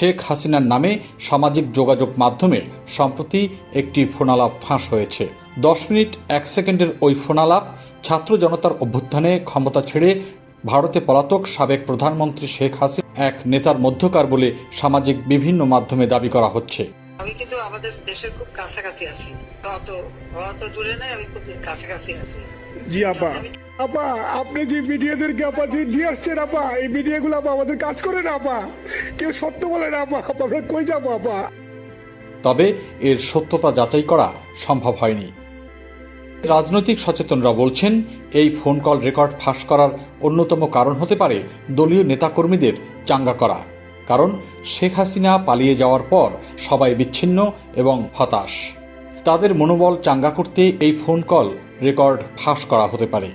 শেখ হাসিনার নামে সামাজিক যোগাযোগ মাধ্যমে সম্প্রতি একটি ফোনালাপ ফাঁস হয়েছে। দশ মিনিট এক সেকেন্ডের ওই ফোনালাপ ছাত্র জনতার অভ্যুত্থানে ক্ষমতা ছেড়ে ভারতে পলাতক সাবেক প্রধানমন্ত্রী শেখ হাসিনা এক নেতার মধ্যকার বলে সামাজিক বিভিন্ন মাধ্যমে দাবি করা হচ্ছে। আমি কিন্তু আমাদের দেশের খুব কাছাকাছি আছি। অত অত দূরে নাই আমি খুব কাছাকাছি আছি। জি আপা। আপা, আপনি যে মিডিয়াদেরকে আপা যে দিয়ে আসছেন আপা, এই মিডিয়াগুলো আপা আমাদের কাজ করে না আপা। কেউ সত্য বলে না আপা আমরা কই যাব আপা? তবে এর সত্যতা যাচাই করা সম্ভব হয়নি। রাজনৈতিক সচেতনরা বলছেন, এই ফোন কল রেকর্ড ফাঁস করার অন্যতম কারণ হতে পারে দলীয় নেতাকর্মীদের চাঙ্গা করা। কারণ শেখ হাসিনা পালিয়ে যাওয়ার পর সবাই বিচ্ছিন্ন এবং হতাশ। তাদের মনোবল চাঙ্গা করতে এই ফোন কল রেকর্ড ফাঁস করা হতে পারে।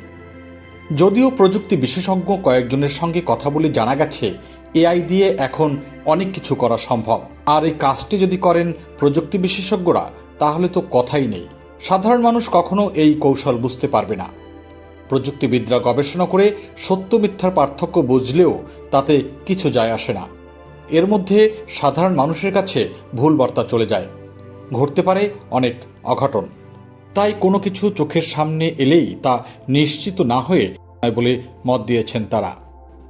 যদিও প্রযুক্তি বিশেষজ্ঞ কয়েকজনের সঙ্গে কথা বলে জানা গেছে, এআই দিয়ে এখন অনেক কিছু করা সম্ভব। আর এই কাজটি যদি করেন প্রযুক্তি বিশেষজ্ঞরা, তাহলে তো কথাই নেই। সাধারণ মানুষ কখনো এই কৌশল বুঝতে পারবে না। প্রযুক্তিবিদরা গবেষণা করে সত্য মিথ্যার পার্থক্য বুঝলেও তাতে কিছু যায় আসে না। এর মধ্যে সাধারণ মানুষের কাছে ভুল বার্তা চলে যায়। ঘটতে পারে অনেক অঘটন। তাই কোনো কিছু চোখের সামনে এলেই তা নিশ্চিত না হয়ে বলে মত দিয়েছেন তারা।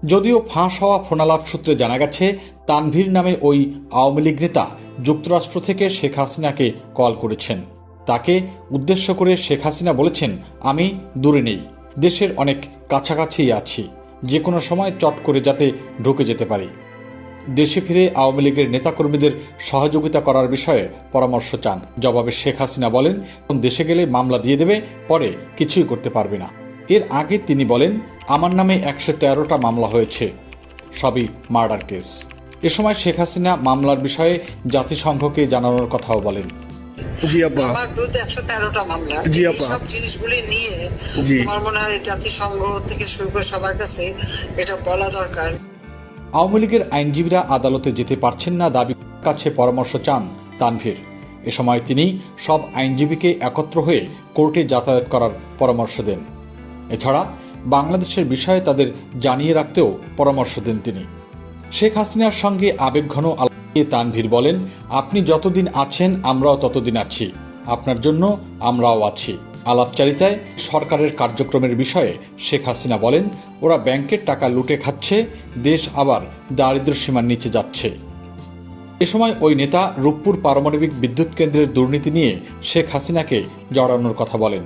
যদিও ফাঁস হওয়া ফোনালাপ সূত্রে জানা গেছে, তানভীর নামে ওই আওয়ামী লীগ নেতা যুক্তরাষ্ট্র থেকে শেখ হাসিনাকে কল করেছেন। তাকে উদ্দেশ্য করে শেখ হাসিনা বলেছেন, আমি দূরে নেই, দেশের অনেক কাছাকাছি আছি যে কোনো সময় চট করে যাতে ঢুকে যেতে পারি। দেশে ফিরে আওয়ামী লীগের নেতাকর্মীদের সহযোগিতা করার বিষয়ে পরামর্শ চান। জবাবে শেখ হাসিনা বলেন "এখন দেশে গেলে মামলা দিয়ে দেবে পরে কিছুই করতে পারবে না। এর আগে তিনি বলেন আমার নামে একশো তেরোটা মামলা হয়েছে। সবই মার্ডার কেস। এ সময় শেখ হাসিনা মামলার বিষয়ে জাতিসংঘকে জানানোর কথাও বলেন। জি আপা। আমার বিরুদ্ধে একশো তেরোটা মামলা। জি, আপা। সব জিনিসগুলি নিয়ে আমার মনে হয় জাতিসংঘ থেকে শুরু করে সবার কাছে এটা বলা দরকার। আওয়ামী লীগের আইনজীবীরা আদালতে যেতে পারছেন না দাবি কাছে পরামর্শ চান তানভীর। এ সময় তিনি সব আইনজীবীকে একত্র হয়ে কোর্টে যাতায়াত করার পরামর্শ দেন। এছাড়া বাংলাদেশের বিষয়ে তাদের জানিয়ে রাখতেও পরামর্শ দেন তিনি। শেখ হাসিনার সঙ্গে আবেগঘন আলাপে তানভীর বলেন, আপনি যতদিন আছেন, আমরাও ততদিন আছি। আপনার জন্য আমরাও আছি। আলাপচারিতায় সরকারের কার্যক্রমের বিষয়ে শেখ হাসিনা বলেন, ওরা ব্যাংকের টাকা লুটে খাচ্ছে, দেশ আবার দারিদ্র সীমার নিচে যাচ্ছে। এ সময় ওই নেতা রূপপুর পারমাণবিক বিদ্যুৎ কেন্দ্রের দুর্নীতি নিয়ে শেখ হাসিনাকে জড়ানোর কথা বলেন।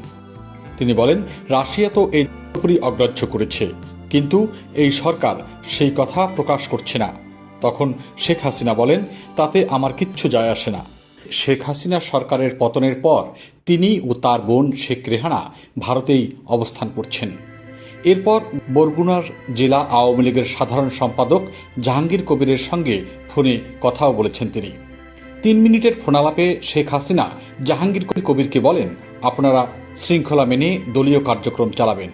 তিনি বলেন, রাশিয়া তো এই পুরোপুরি অগ্রাহ্য করেছে, কিন্তু এই সরকার সেই কথা প্রকাশ করছে না। তখন শেখ হাসিনা বলেন, তাতে আমার কিচ্ছু যায় আসে না। শেখ হাসিনা সরকারের পতনের পর তিনি ও তার বোন শেখ রেহানা ভারতেই অবস্থান করছেন। এরপর বরগুনার জেলা আওয়ামী লীগের সাধারণ সম্পাদক জাহাঙ্গীর কবিরের সঙ্গে ফোনে কথাও বলেছেন তিনি। তিন মিনিটের ফোনালাপে শেখ হাসিনা জাহাঙ্গীর কবিরকে বলেন, আপনারা শৃঙ্খলা মেনে দলীয় কার্যক্রম চালাবেন।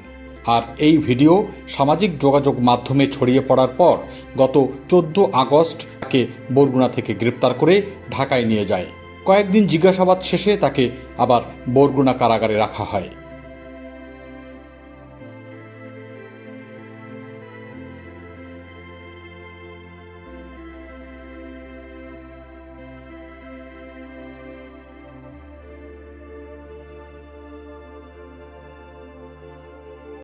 আর এই ভিডিও সামাজিক যোগাযোগ মাধ্যমে ছড়িয়ে পড়ার পর গত চোদ্দ আগস্ট তাকে বরগুনা থেকে গ্রেপ্তার করে ঢাকায় নিয়ে যায়। কয়েকদিন জিজ্ঞাসাবাদ শেষে তাকে আবার বরগুনা কারাগারে রাখা হয়।